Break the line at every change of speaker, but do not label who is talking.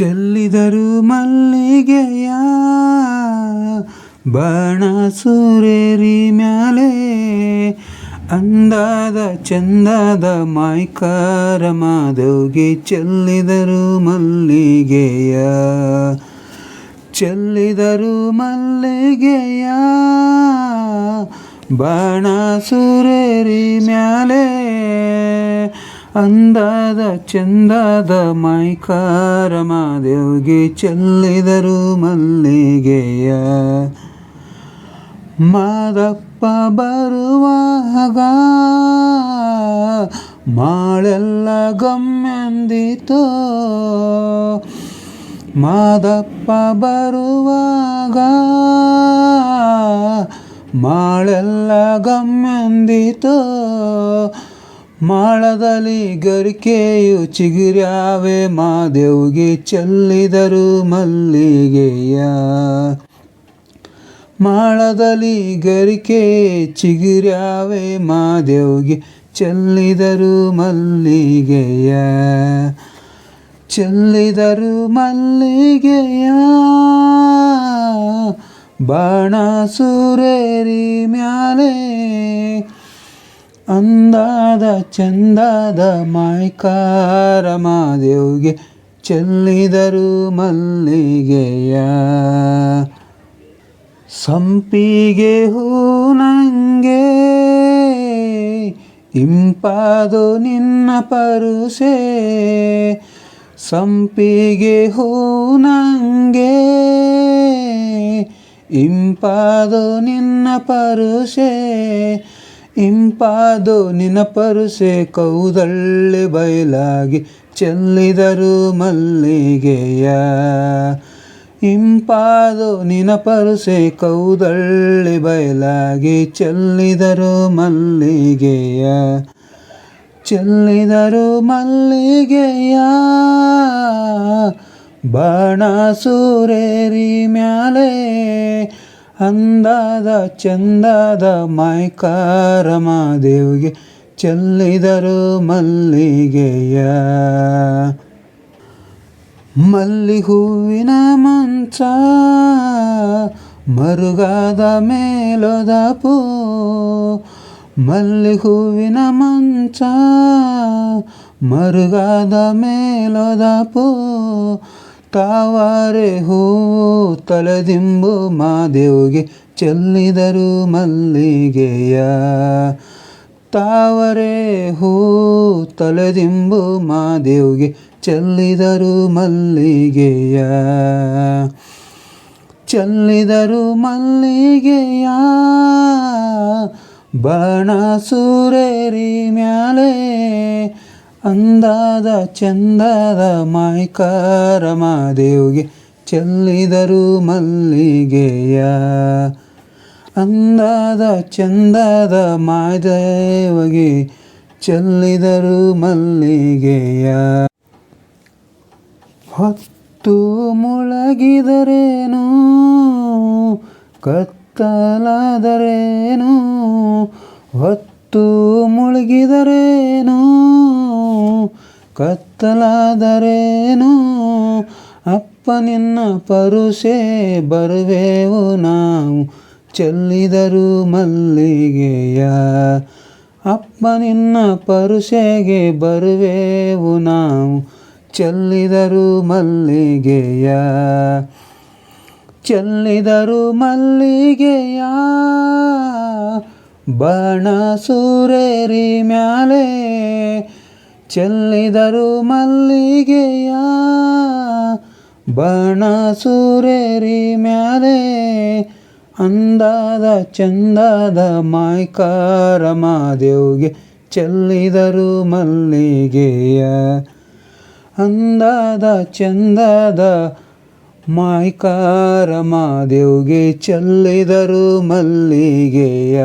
ಚೆಲ್ಲಿದರು ಮಲ್ಲಿಗೆಯ ಬಾಣ ಸೂರೇರಿ ಮ್ಯಾಲೆ. ಅಂದಾದ ಚಂದದ ಮಾಯ್ಕಾರ ಮಾಧವ್ಗೆ ಚೆಲ್ಲಿದರು ಮಲ್ಲಿಗೆಯ. ಚೆಲ್ಲಿದರು ಮಲ್ಲಿಗೆಯ ಬಾಣ ಸುರೇರಿ ಮ್ಯಾಲೆ. ಅಂದಾದ ಚಂದದ ಮೈಕಾರ ಮಾದೇವ್ಗೆ ಚೆಲ್ಲಿದರು ಮಲ್ಲಿಗೆಯ. ಮಾದಪ್ಪ ಬರುವಾಗ ಮಾಳೆಲ್ಲ ಗಮ್ಮೆಂದಿತೋ ಮಾದಪ್ಪ ಬರುವಾಗ ಮಾಳೆಲ್ಲ ಗಮ್ಮೆಂದಿತೋ ಮಾಳದಲ್ಲಿ ಗರಿಕೆಯು ಚಿಗುರ್ಯಾವೆ, ಮಾದೇವ್ಗೆ ಚೆಲ್ಲಿದರು ಮಲ್ಲಿಗೆಯ. ಮಾಳದಲ್ಲಿ ಗರಿಕೆ ಚಿಗುರ್ಯಾವೆ, ಮಾದೇವ್ಗೆ ಚೆಲ್ಲಿದರು ಮಲ್ಲಿಗೆಯ. ಚೆಲ್ಲಿದರು ಮಲ್ಲಿಗೆಯ. ಬಾಣ ಮ್ಯಾಲೆ ಅಂದಾದ ಚಂದಾದ ಮಾಯ್ಕಾರ ಮಾದೇವ್ಗೆ ಚೆಲ್ಲಿದರು ಮಲ್ಲಿಗೆಯ. ಸಂಪಿಗೆ ಹೂ ನಂಗೆ, ಇಂಪಾದು ನಿನ್ನ ಪರುಸೆ. ಸಂಪಿಗೆ ಹೂ ನಂಗೆ, ಇಂಪಾದು ನಿನ್ನ ಪರುಸೆ. ಇಂಪಾದು ನಿನಪರುಸೆ ಕೌದಳ್ಳಿ ಬಯಲಾಗಿ ಚೆಲ್ಲಿದರು ಮಲ್ಲಿಗೆಯ. ಇಂಪಾದು ನಿನ ಪರುಸೆ ಕೌದಳ್ಳಿ ಬಯಲಾಗಿ ಚೆಲ್ಲಿದರು ಮಲ್ಲಿಗೆಯ. ಚೆಲ್ಲಿದರು ಮಲ್ಲಿಗೆಯ. ಬಾಣ ಸೂರೇರಿ ಮ್ಯಾಲೆ ಅಂದಾದ ಚಂದಾದ ಮಾಯ್ಕಾರ ಮಾದೇವ್ಗೆ ಚೆಲ್ಲಿದರು ಮಲ್ಲಿಗೆಯ. ಮಲ್ಲಿ ಹೂವಿನ ಮಂಚ ಮರುಗಾದ ಮೇಲೊದ ಪೂ. ಮಲ್ಲಿ ಹೂವಿನ ಮಂಚ ಮರುಗಾದ ಮೇಲೊದ ಪೂ. ತಾವರೆ ಹೂವು ತಲೆದಿಂಬು ಮಾದೇವ್ಗೆ ಚೆಲ್ಲಿದರು ಮಲ್ಲಿಗೆಯ. ತಾವರೆ ಹೂ ತಲೆದಿಂಬು ಮಾದೇವ್ಗೆ ಚೆಲ್ಲಿದರು ಮಲ್ಲಿಗೆಯ. ಚೆಲ್ಲಿದರು ಮಲ್ಲಿಗೆಯ. ಬಾಣ ಸೂರೇರಿ ಮ್ಯಾಲೆ ಅಂದಾದ ಚಂದದ ಮಾಯ್ಕಾರ ಮಾದೇವ್ಗೆ ಚೆಲ್ಲಿದರು ಮಲ್ಲಿಗೆಯ. ಅಂದಾದ ಚಂದದ ಮಾದೇವಗೆ ಚೆಲ್ಲಿದರು ಮಲ್ಲಿಗೆಯ. ಹೊತ್ತು ಮುಳಗಿದರೇನು? ಕತ್ತಲಾದರೇನು? ಹೊತ್ತು ಮುಳುಗಿದರೇನು? ಕತ್ತಲಾದರೇನು? ಅಪ್ಪ ನಿನ್ನ ಪರುಷೆ, ಬರುವೆವು ನಾವು ಚೆಲ್ಲಿದರು ಮಲ್ಲಿಗೆಯ. ಅಪ್ಪ ನಿನ್ನ ಪರುಷೆಗೆ, ಬರುವೆವು ನಾವು ಚೆಲ್ಲಿದರು ಮಲ್ಲಿಗೆಯ. ಚೆಲ್ಲಿದರು ಮಲ್ಲಿಗೆಯ. ಬಣ ಸೂರೇರಿ ಮ್ಯಾಲೆ ಚೆಲ್ಲಿದರು ಮಲ್ಲಿಗೆಯ ಬಣ ಸೂರೇರಿ ಮ್ಯಾಲೆ ಅಂದಾದ ಚಂದಾದ ಮಾಯ್ಕಾರ ಮಾದೇವ್ಗೆ ಚೆಲ್ಲಿದರು ಮಲ್ಲಿಗೆಯ ಅಂದಾದ ಚಂದಾದ ಮಾಯ್ಕಾರ ಮಾದೇವ್ಗೆ ಚೆಲ್ಲಿದರು ಮಲ್ಲಿಗೆಯ.